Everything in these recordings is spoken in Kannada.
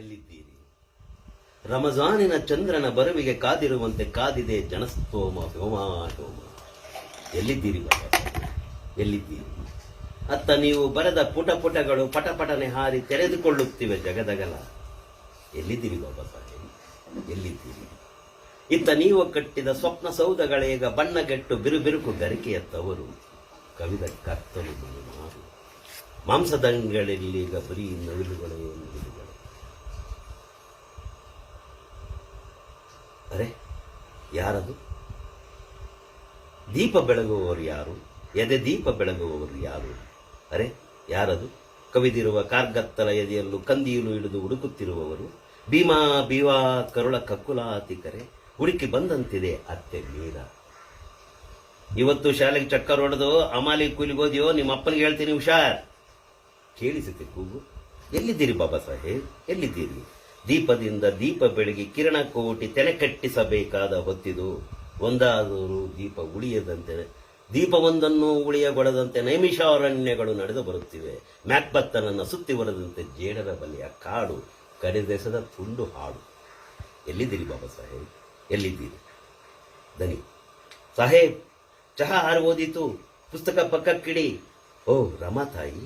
ಎಲ್ಲಿದ್ದೀರಿ? ರಮಜಾನಿನ ಚಂದ್ರನ ಬರುವಿಗೆ ಕಾದಿರುವಂತೆ ಕಾದಿದೆ ಜನಸ್ತೋಮ, ವ್ಯೋಮಾಟೋಮ. ಎಲ್ಲಿದ್ದೀರಿ ಬಾಬಾ ಎಲ್ಲಿದ್ದೀರಿ? ಅತ್ತ ನೀವು ಬರೆದ ಪುಟ ಪುಟಗಳು ಪಟಪಟನೆ ಹಾರಿ ತೆರೆದುಕೊಳ್ಳುತ್ತಿವೆ ಜಗದಗಲ. ಎಲ್ಲಿದ್ದೀರಿ ಬಾಬಾ ಸಾಹೇಬ್? ಎಲ್ಲಿದ್ದೀರಿ? ಇತ್ತ ನೀವು ಕಟ್ಟಿದ ಸ್ವಪ್ನ ಸೌಧಗಳೀಗ ಬಣ್ಣಗೆಟ್ಟು ಬಿರುಬಿರುಕು ಗರಿಕೆಯ ತವರು ಕವಿದ ಕತ್ತಲು ಮಾಂಸದಂಗಳಲ್ಲೀಗ ಬರೀ ನವಿಲುಗಳೇ ನವಿಲುಗಳು ಅರೆ ಯಾರದು? ದೀಪ ಬೆಳಗುವವರು ಯಾರು? ಎದೆ ದೀಪ ಬೆಳಗುವವರು ಯಾರು? ಅರೆ, ಯಾರದು? ಕವಿದಿರುವ ಕಾರ್ಗತ್ತಲ ಎದೆಯಲ್ಲೂ ಕಂದಿಯಲು ಹಿಡಿದು ಹುಡುಕುತ್ತಿರುವವರು? ಭೀಮಾ ಬೀವಾ ಕರುಳ ಕಕ್ಕುಲಾತಿಕರೆ ಹುಡುಕಿ ಬಂದಂತಿದೆ ಅತ್ತೆ ಮೀರ. ಇವತ್ತು ಶಾಲೆಗೆ ಚಕ್ಕರ್ ಹೊಡೆದು ಅಮಾಲಿ ಕೂಲಿಗೋದಿಯೋ ನಿಮ್ಮ ಅಪ್ಪನಿಗೆ ಹೇಳ್ತೀನಿ ಹುಷಾರ್. ಕೇಳಿಸುತ್ತೆ ಕೂಗು. ಎಲ್ಲಿದ್ದೀರಿ ಬಾಬಾ ಸಾಹೇಬ್? ಎಲ್ಲಿದ್ದೀರಿ? ದೀಪದಿಂದ ದೀಪ ಬೆಳಗಿ ಕಿರಣ ಕೋಟಿ ತೆನೆ ಕಟ್ಟಿಸಬೇಕಾದ ಹೊತ್ತಿದು ಒಂದಾದರೂ ದೀಪ ಉಳಿಯದಂತೆ ದೀಪವೊಂದನ್ನು ಉಳಿಯಗೊಳದಂತೆ ನೈಮಿಷಾರಣ್ಯಗಳು ನಡೆದು ಬರುತ್ತಿವೆ. ಮ್ಯಾಕ್ಬತ್ತನನ್ನು ಸುತ್ತಿ ಬರದಂತೆ ಜೇಡರ ಬಲಿಯ ಕಾಡು ಕಡೆದೆಸದ ತುಂಡು ಹಾಡು. ಎಲ್ಲಿದ್ದೀರಿ ಬಾಬಾ ಸಾಹೇಬ್? ಎಲ್ಲಿದ್ದೀರಿ? ದನಿ. ಸಾಹೇಬ್, ಚಹಾ ಹಾರು ಓದಿತು, ಪುಸ್ತಕ ಪಕ್ಕಕ್ಕಿಡಿ. ಓ ರಮಾತಾಯಿ,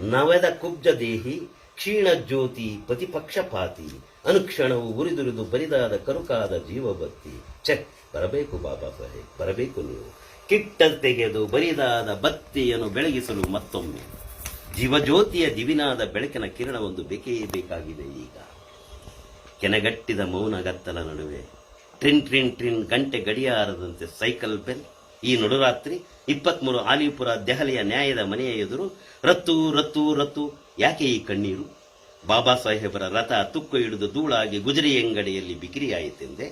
ನವೆದ ಕುಬ್ಜ ದೇಹಿ ಕ್ಷೀಣ ಜ್ಯೋತಿ ಪ್ರತಿಪಕ್ಷಪಾತಿ. ಅನುಕ್ಷಣವು ಉರಿದುರಿದು ಬರಿದಾದ ಕರುಕಾದ ಜೀವಬತ್ತಿ ಚೆಕ್ ಬರಬೇಕು ಬಾಬಾ ಸಾಹೇಬ್ ಬರಬೇಕು ನೀವು. ಕಿಟ್ಟ ತೆಗೆದು ಬರಿದಾದ ಬತ್ತಿಯನ್ನು ಬೆಳಗಿಸಲು ಮತ್ತೊಮ್ಮೆ. ಜೀವಜ್ಯೋತಿಯ ದಿವಿನಾದ ಬೆಳಕಿನ ಕಿರಣವೊಂದು ಬೇಕೇ ಬೇಕಾಗಿದೆ ಈಗ. ಕೆನಗಟ್ಟಿದ ಮೌನಗತ್ತಲ ನಡುವೆ. ಟ್ರಿನ್ ಟ್ರಿನ್ ಟ್ರಿನ್, ಗಂಟೆ ಗಡಿಯಾರದಂತೆ ಸೈಕಲ್ ಬೆಲ್. ಈ ನಡುರಾತ್ರಿ ಇಪ್ಪತ್ಮೂರು ಆಲಿಪುರ ದೆಹಲಿಯ ನ್ಯಾಯದ ಮನೆಯ ಎದುರು ರತ್ತು ರತ್ತು ರತ್ತು, ಯಾಕೆ ಈ ಕಣ್ಣೀರು? ಬಾಬಾ ಸಾಹೇಬರ ರಥ ತುಕ್ಕು ಹಿಡಿದು ಧೂಳಾಗಿ ಗುಜರಿ ಅಂಗಡಿಯಲ್ಲಿ ಬಿಕಿರಿಯಾಯಿತೆಂದೆ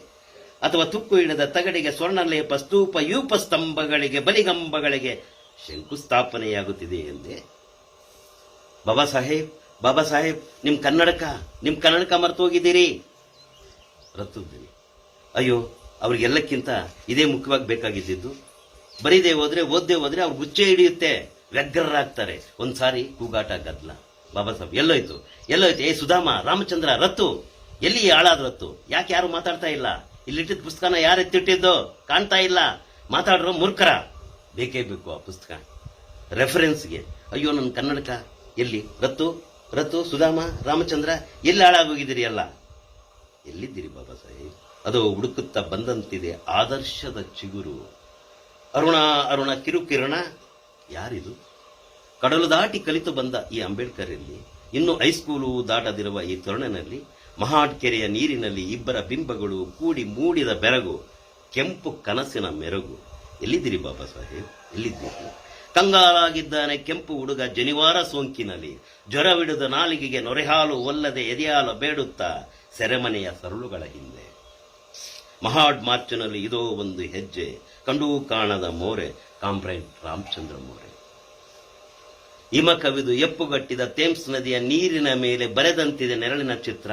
ಅಥವಾ ತುಕ್ಕು ಹಿಡಿದ ತಗಡಿಗೆ ಸ್ವರ್ಣಲೇಪ ಸ್ತೂಪ ಯೂಪ ಸ್ತಂಭಗಳಿಗೆ ಬಲಿಗಂಬಗಳಿಗೆ ಶಂಕುಸ್ಥಾಪನೆಯಾಗುತ್ತಿದೆ ಎಂದೆ? ಬಾಬಾ ಸಾಹೇಬ್ ಬಾಬಾ ಸಾಹೇಬ್ ನಿಮ್ಮ ಕನ್ನಡಕ ನಿಮ್ಮ ಕನ್ನಡಕ ಮರ್ತೋಗಿದ್ದೀರಿ. ರತ್ತು ಅಯ್ಯೋ, ಅವ್ರಿಗೆಲ್ಲಕ್ಕಿಂತ ಇದೇ ಮುಖ್ಯವಾಗಿ ಬೇಕಾಗಿದ್ದಿದ್ದು? ಬರೀದೇ ಹೋದ್ರೆ, ಓದ್ದೆ ಹೋದ್ರೆ ಅವ್ರು ಗುಚ್ಚೆ ಹಿಡಿಯುತ್ತೆ. ವ್ಯಗ್ರರಾಗ್ತಾರೆ. ಒಂದ್ಸಾರಿ ಕೂಗಾಟ ಗದ್ಲ ಬಾಬಾ ಸಾಹೇಬ್, ಎಲ್ಲೋಯ್ತು. ಎಲ್ಲೋಯ್ತು. ಏ, ಸುಧಾಮ, ರಾಮಚಂದ್ರ, ರತ್ತು. ಎಲ್ಲಿ ಹಾಳಾದ ರತ್ತು? ಯಾಕೆ ಯಾರು ಮಾತಾಡ್ತಾ ಇಲ್ಲ? ಇಲ್ಲಿಟ್ಟಿದ್ದ ಪುಸ್ತಕನ ಯಾರು ಎತ್ತಿಟ್ಟಿದ್ದು? ಕಾಣ್ತಾ ಇಲ್ಲ. ಮಾತಾಡ್ರೋ ಮೂರ್ಖರ. ಬೇಕೇ ಬೇಕು ಆ ಪುಸ್ತಕ. ರೆಫರೆನ್ಸ್ಗೆ. ಅಯ್ಯೋ ನನ್ನ ಕನ್ನಡಕ. ಎಲ್ಲಿ? ರತ್ತು? ರತ್ತು, ಸುಧಾಮ, ರಾಮಚಂದ್ರ, ಎಲ್ಲಿ ಹಾಳಾಗೋಗಿದ್ದೀರಿ ಅಲ್ಲ ಎಲ್ಲಿದ್ದೀರಿ ಬಾಬಾ ಸಾಹೇಬ್? ಅದು ಹುಡುಕುತ್ತಾ ಬಂದಂತಿದೆ ಆದರ್ಶದ ಚಿಗುರು. ಅರುಣ ಅರುಣ ಕಿರುಕಿರಣ. ಯಾರಿದು? ಕಡಲು ದಾಟಿ ಕಲಿತು ಬಂದ ಈ ಅಂಬೇಡ್ಕರ್ ಇಲ್ಲಿ ಇನ್ನು ಹೈಸ್ಕೂಲು ದಾಟದಿರುವ ಈ ತರುಣನಲ್ಲಿ, ಮಹಾಡ್ಕೆರೆಯ ನೀರಿನಲ್ಲಿ ಇಬ್ಬರ ಬಿಂಬಗಳು ಕೂಡಿ ಮೂಡಿದ ಬೆರಗು, ಕೆಂಪು ಕನಸಿನ ಮೆರಗು. ಎಲ್ಲಿದ್ದೀರಿ ಬಾಬಾ ಸಾಹೇಬ್? ಎಲ್ಲಿದ್ದೀರಿ? ಕಂಗಾಲಾಗಿದ್ದಾನೆ ಕೆಂಪು ಹುಡುಗ ಜನಿವಾರ ಸೋಂಕಿನಲ್ಲಿ ಜ್ವರವಿಡಿದ ನಾಲಿಗೆಗೆ ನೊರೆಹಾಲು ಒಲ್ಲದೆ ಎದೆಯಾಲ ಬೇಡುತ್ತಾ ಸೆರೆಮನೆಯ ಸರಳುಗಳ ಹಿಂದೆ. ಮಹಾಡ್ ಮಾರ್ಚ್ನಲ್ಲಿ ಇದೋ ಒಂದು ಹೆಜ್ಜೆ ಕಂಡೂ ಕಾಣದ ಮೋರೆ, ಕಾಮ್ರೇಡ್ ರಾಮಚಂದ್ರ ಮೋರೆ. ಹಿಮ ಕವಿದು ಎಪ್ಪುಗಟ್ಟಿದ ಥೇಮ್ಸ್ ನದಿಯ ನೀರಿನ ಮೇಲೆ ಬರೆದಂತಿದೆ ನೆರಳಿನ ಚಿತ್ರ.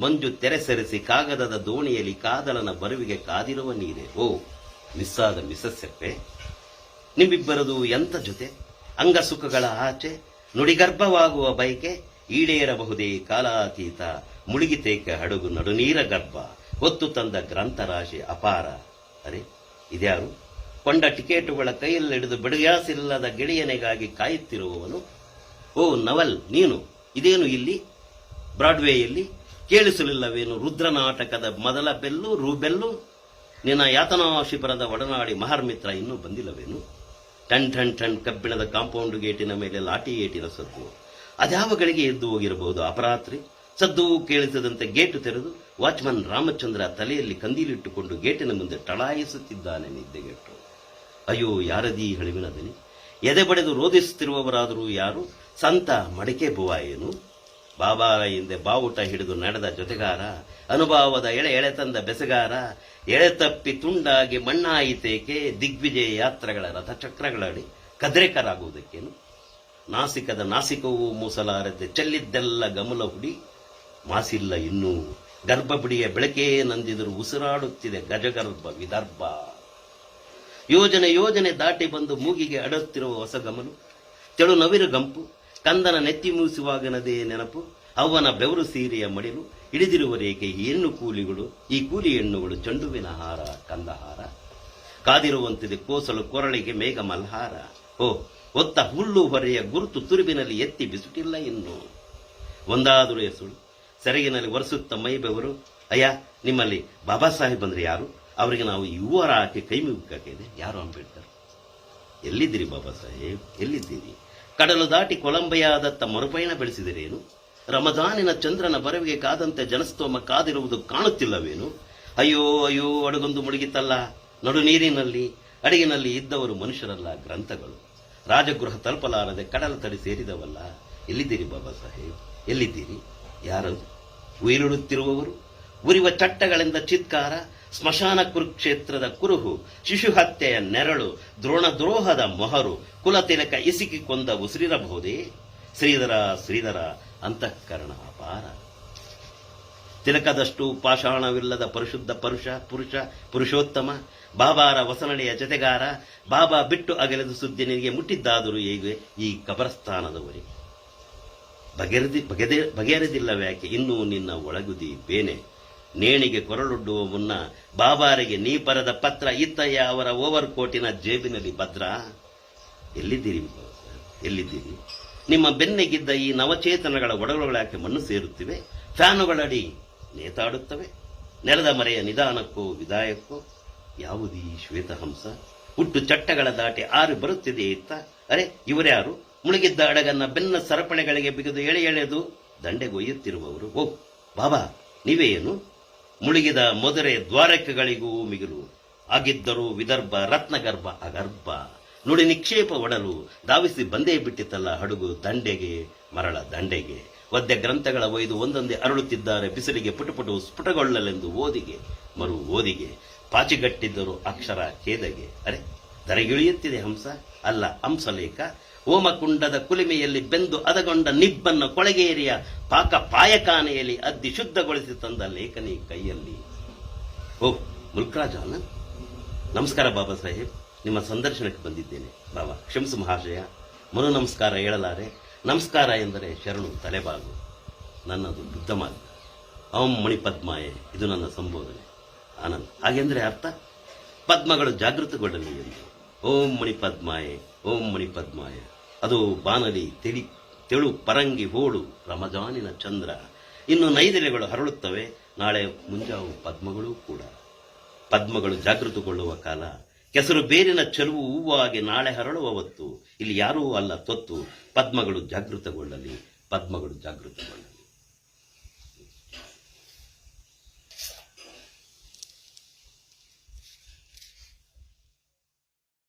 ಮಂಜು ತೆರೆ ಸರಿಸಿ ಕಾಗದದ ದೋಣಿಯಲ್ಲಿ ಕಾದಲನ ಬರುವಿಗೆ ಕಾದಿರುವ ನೀರೆ. ಓ, ಮಿಸ್ಸಾದ ಮಿಸಸ್ಸೆಪ್ಪೆ ನಿಮ್ಮಿಬ್ಬರದು ಎಂತ ಜೊತೆ? ಅಂಗಸುಖಗಳ ಆಚೆ ನುಡಿಗರ್ಭವಾಗುವ ಬಯಕೆ, ಈಡೇರಬಹುದೇ ಕಾಲಾತೀತ. ಮುಳುಗಿತೇಕೆ ಹಡಗು ನಡುನೀರ ಗರ್ಭ, ಹೊತ್ತು ತಂದ ಗ್ರಂಥರಾಶಿ ಅಪಾರ. ಅರೆ ಇದ್ಯಾರು? ಕೊಂಡ ಟಿಕೆಟುಗಳ ಕೈಯಲ್ಲಿ ಹಿಡಿದು ಬಿಡುಗಾಸಿಲ್ಲದ ಗೆಳೆಯನೆಗಾಗಿ ಕಾಯುತ್ತಿರುವವನು? ಓ ನವಲ್, ನೀನು, ಇದೇನು ಇಲ್ಲಿ? ಬ್ರಾಡ್ವೇಯಲ್ಲಿ ಕೇಳಿಸಲಿಲ್ಲವೇನು ರುದ್ರ ನಾಟಕದ ಮೊದಲ ಬೆಲ್ಲು, ರೂಬೆಲ್ಲು? ನಿನ್ನ ಯಾತನಾ ಶಿಬಿರದ ಒಡನಾಡಿ ಮಹಾರ್ಮಿತ್ರ ಇನ್ನೂ ಬಂದಿಲ್ಲವೇನು? ಟನ್ ಟನ್ ಟನ್ ಕಬ್ಬಿಣದ ಕಾಂಪೌಂಡ್ ಗೇಟಿನ ಮೇಲೆ ಲಾಠಿ ಏಟಿನ ಸದ್ದು. ಅದ್ಯಾವ ಗಳಿಗೆ ಎದ್ದು ಹೋಗಿರಬಹುದು ಅಪರಾತ್ರಿ? ಸದ್ದು ಕೇಳಿಸದಂತೆ ಗೇಟು ತೆರೆದು ವಾಚ್ಮನ್ ರಾಮಚಂದ್ರ ತಲೆಯಲ್ಲಿ ಕಂದೀಲಿಟ್ಟುಕೊಂಡು ಗೇಟಿನ ಮುಂದೆ ಟಳಾಯಿಸುತ್ತಿದ್ದಾನೆ ನಿದ್ದೆಗೆಟ್ಟು ಅಯ್ಯೋ, ಯಾರದೀ ಹಳಿವಿನ ದನಿ? ಎದೆ ಬಡೆದು ರೋಧಿಸುತ್ತಿರುವವರಾದರೂ ಯಾರು? ಸಂತ ಮಡಿಕೆ ಬುವಾಯೇನು ಬಾಬಾ ಹಿಂದೆ ಬಾವುಟ ಹಿಡಿದು ನಡೆದ ಜೊತೆಗಾರ, ಅನುಭವದ ಎಳೆ ಎಳೆ ತಂದ ಬೆಸಗಾರ, ಎಳೆ ತಪ್ಪಿ ತುಂಡಾಗಿ ಮಣ್ಣಾಯಿತೇಕೆ ದಿಗ್ವಿಜಯ ಯಾತ್ರೆಗಳ ರಥಚಕ್ರಗಳಡಿ ಕದ್ರೇಕರಾಗುವುದಕ್ಕೇನು? ನಾಸಿಕದ ನಾಸಿಕವೂ ಮೂಸಲಾರದೆ ಚೆಲ್ಲಿದ್ದೆಲ್ಲ ಗಮಲ ಹುಡಿ ಮಾಸಿಲ್ಲ ಇನ್ನೂ. ಗರ್ಭಬಿಡಿಯ ಬೆಳಕೇ ನಂದಿದರು ಉಸಿರಾಡುತ್ತಿದೆ ಗಜಗರ್ಭ ವಿದರ್ಭ. ಯೋಜನೆ ಯೋಜನೆ ದಾಟಿ ಬಂದು ಮೂಗಿಗೆ ಅಡುತ್ತಿರುವ ಹೊಸ ಗಮನು ತೆಳು ನವಿರು ಗಂಪು. ಕಂದನ ನೆತ್ತಿ ಮೂಸುವಾಗನದೇ ನೆನಪು. ಅವನ ಬೆವರು ಸೀರೆಯ ಮಡಿಲು. ಹಿಡಿದಿರುವ ರೇಖೆ ಹೆಣ್ಣು ಕೂಲಿಗಳು. ಈ ಕೂಲಿ ಹೆಣ್ಣುಗಳು ಚಂಡುವಿನ ಹಾರ, ಕಂದಹಾರ. ಕಾದಿರುವಂತಿದೆ ಕೋಸಲು ಕೊರಳಿಗೆ ಮೇಘ ಮಲ್ಹಾರ. ಓ ಒತ್ತ ಹುಲ್ಲು ಹೊರೆಯ ಗುರುತು ತುರುಬಿನಲ್ಲಿ ಎತ್ತಿ ಬಿಸುಟಿಲ್ಲ ಇನ್ನು. ಒಂದಾದರೂ ಹೆಸರು ಸೆರಗಿನಲ್ಲಿ ಒರೆಸುತ್ತ ಮೈ ಬೆವರು ಅಯ್ಯ, ನಿಮ್ಮಲ್ಲಿ ಬಾಬಾ ಸಾಹೇಬ್ ಅಂದ್ರೆ ಯಾರು? ಅವರಿಗೆ ನಾವು ಯುವರ ಆಕೆ ಕೈ ಮುಗಿಕಾಕಿದೆ ಯಾರು ಅಂಬೇಡ್ಕರ್? ಎಲ್ಲಿದ್ದೀರಿ ಬಾಬಾ ಸಾಹೇಬ್? ಎಲ್ಲಿದ್ದೀರಿ? ಕಡಲು ದಾಟಿ ಕೊಲಂಬೆಯಾದತ್ತ ಮರುಪಯಣ ಬೆಳೆಸಿದಿರೇನು? ರಮಜಾನಿನ ಚಂದ್ರನ ಬರವಿಗೆ ಕಾದಂತೆ ಜನಸ್ತೋಮ ಕಾದಿರುವುದು ಕಾಣುತ್ತಿಲ್ಲವೇನು? ಅಯ್ಯೋ ಅಯ್ಯೋ, ಅಡುಗೊಂದು ಮುಳುಗಿತಲ್ಲ. ನಡು ನೀರಿನಲ್ಲಿ, ಅಡಿಗಿನಲ್ಲಿ ಇದ್ದವರು ಮನುಷ್ಯರಲ್ಲ ಗ್ರಂಥಗಳು. ರಾಜಗೃಹ ತಲುಪಲಾರದೆ ಕಡಲ ತಡಿ ಸೇರಿದವಲ್ಲ. ಎಲ್ಲಿದ್ದೀರಿ ಬಾಬಾ ಸಾಹೇಬ್? ಎಲ್ಲಿದ್ದೀರಿ? ಯಾರು? ಉಯಿಲುಡುತ್ತಿರುವವರು ಉರಿವ ಚಟ್ಟಗಳಿಂದ ಚಿತ್ಕಾರ, ಸ್ಮಶಾನ ಕುರುಕ್ಷೇತ್ರದ ಕುರುಹು, ಶಿಶು ಹತ್ಯೆಯ ನೆರಳು, ದ್ರೋಣ ದ್ರೋಹದ ಮೊಹರು ಕುಲತಿಲಕ ಇಸಿಕಿ ಕೊಂದ ಉಸಿರಿರಬಹುದೇ ಶ್ರೀಧರ ಶ್ರೀಧರ, ಅಂತಃಕರಣ ಅಪಾರ. ತಿಲಕದಷ್ಟು ಪಾಷಾಣವಿಲ್ಲದ ಪರಿಶುದ್ಧ ಪರುಷ, ಪುರುಷ, ಪುರುಷೋತ್ತಮ, ಬಾಬಾರ ವಸನಡೆಯ ಜತೆಗಾರ, ಬಾಬಾ ಬಿಟ್ಟು ಅಗಲಿದ ಸುದ್ದಿ ನಿನಗೆ ಮುಟ್ಟಿದ್ದಾದರೂ ಹೇಗೆ ಈ ಕಬರಸ್ಥಾನದವರೆಗೆ? ಬಗೆರದಿ, ಬಗೆದೆ ಬಗೆಹರಿದಿಲ್ಲವ್ಯಾಕೆ ಇನ್ನೂ ನಿನ್ನ ಒಳಗುದಿ ಬೇನೆ. ನೇಣಿಗೆ ಕೊರಳೊಡ್ಡುವ ಮುನ್ನ ಬಾಬಾರಿಗೆ ನೀ ಪರದ ಪತ್ರ ಇತ್ತಯ್ಯ ಅವರ ಓವರ್ ಕೋಟಿನ ಜೇಬಿನಲ್ಲಿ ಭದ್ರ? ಎಲ್ಲಿದ್ದೀರಿ ಎಲ್ಲಿದ್ದೀರಿ? ನಿಮ್ಮ ಬೆನ್ನೆಗಿದ್ದ ಈ ನವಚೇತನಗಳ ಒಡಲುಗಳಾಕೆ ಮಣ್ಣು ಸೇರುತ್ತಿವೆ? ಫ್ಯಾನುಗಳಡಿ ನೇತಾಡುತ್ತವೆ. ನೆಲದ ಮರೆಯ ನಿಧಾನಕ್ಕೋ ವಿದಾಯಕ್ಕೋ? ಯಾವುದೀ ಶ್ವೇತಹಂಸ? ಹುಟ್ಟು ಚಟ್ಟಗಳ ದಾಟಿ ಆರು ಬರುತ್ತಿದೆ ಇತ್ತ? ಅರೆ, ಇವರ್ಯಾರು? ಮುಳುಗಿದ್ದ ಅಡಗನ್ನ ಬೆನ್ನ ಸರಪಣೆಗಳಿಗೆ ಬಿಗಿದು ಎಳೆ ಎಳೆದು ದಂಡೆಗೊಯ್ಯುತ್ತಿರುವವರು ಓ, ಬಾಬಾ ನೀವೇನು ಮುಳುಗಿದ ಮೊದರೆ ದ್ವಾರಕಗಳಿಗೂ ಮಿಗಿಲು. ಆಗಿದ್ದರೂ ವಿದರ್ಭ, ರತ್ನಗರ್ಭ, ಅಗರ್ಭ. ನುಡಿ ನಿಕ್ಷೇಪ ಒಡಲು ಧಾವಿಸಿ ಬಂದೇ ಬಿಟ್ಟಿತಲ್ಲ ಹಡಗು ದಂಡೆಗೆ, ಮರಳ ದಂಡೆಗೆ. ಒದ್ದೆ ಗ್ರಂಥಗಳ ಒಯ್ದು ಒಂದೊಂದೇ ಅರಳುತ್ತಿದ್ದಾರೆ, ಬಿಸಿಲಿಗೆ ಪುಟುಪುಟು ಸ್ಫುಟಗೊಳ್ಳಲೆಂದು ಓದಿಗೆ, ಮರು ಓದಿಗೆ. ಪಾಚಿಗಟ್ಟಿದ್ದರು ಅಕ್ಷರ ಖೇದಗೆ. ಅರೆ ದರಗಿಳಿಯುತ್ತಿದೆ ಹಂಸ. ಅಲ್ಲ, ಹಂಸಲೇಖ. ಓಮಕುಂಡದ ಕುಲಿಮೆಯಲ್ಲಿ ಬೆಂದು ಅದಗೊಂಡ ನಿಬ್ಬನ್ನು ಕೊಳಗೇರಿಯ ಪಾಕ ಪಾಯಕಾನೆಯಲ್ಲಿ ಅದ್ದಿ ಶುದ್ಧಗೊಳಿಸಿ ತಂದ ಲೇಖನಿ ಕೈಯಲ್ಲಿ. ಓ, ಮುಲ್ಕರಾಜ ಆನಂದ್ ನಮಸ್ಕಾರ ಬಾಬಾ ಸಾಹೇಬ್. ನಿಮ್ಮ ಸಂದರ್ಶನಕ್ಕೆ ಬಂದಿದ್ದೇನೆ. ಬಾಬಾ, ಕ್ಷಮಿಸು ಮಹಾಶಯ. ಮನು ನಮಸ್ಕಾರ ಹೇಳಲಾರೆ. ನಮಸ್ಕಾರ ಎಂದರೆ ಶರಣು ತಲೆಬಾಗು. ನನ್ನದು ಬುದ್ಧ ಮಾರ್ಗ. ಮಣಿ ಪದ್ಮಾಯೆ ಇದು ನನ್ನ ಸಂಬೋಧನೆ. ಆನಂದ್, ಹಾಗೆಂದರೆ ಅರ್ಥ? ಪದ್ಮಗಳು ಜಾಗೃತಗೊಳ್ಳಲಿ ಎಂದು. ಓಂ ಮಣಿ ಪದ್ಮಾಯೆ, ಓಂ ಮಣಿ ಪದ್ಮಾಯೆ. ಅದು ಬಾನಲಿ ತಿಳಿ, ತೆಳು ಪರಂಗಿ ಹೋಳು ರಮಜಾನಿನ ಚಂದ್ರ. ಇನ್ನು ನೈದೆಲೆಗಳು ಹರಳುತ್ತವೆ, ನಾಳೆ ಮುಂಜಾವು ಪದ್ಮಗಳೂ ಕೂಡ. ಪದ್ಮಗಳು ಜಾಗೃತಗೊಳ್ಳುವ ಕಾಲ. ಕೆಸರು ಬೇರಿನ ಚೆಲುವು ಹೂವಾಗಿ ನಾಳೆ ಹರಳುವ ಹೊತ್ತು. ಇಲ್ಲಿ ಯಾರೂ ಅಲ್ಲ ತೊತ್ತು. ಪದ್ಮಗಳು ಜಾಗೃತಗೊಳ್ಳಲಿ ಪದ್ಮಗಳು ಜಾಗೃತಗೊಳ್ಳಲಿ.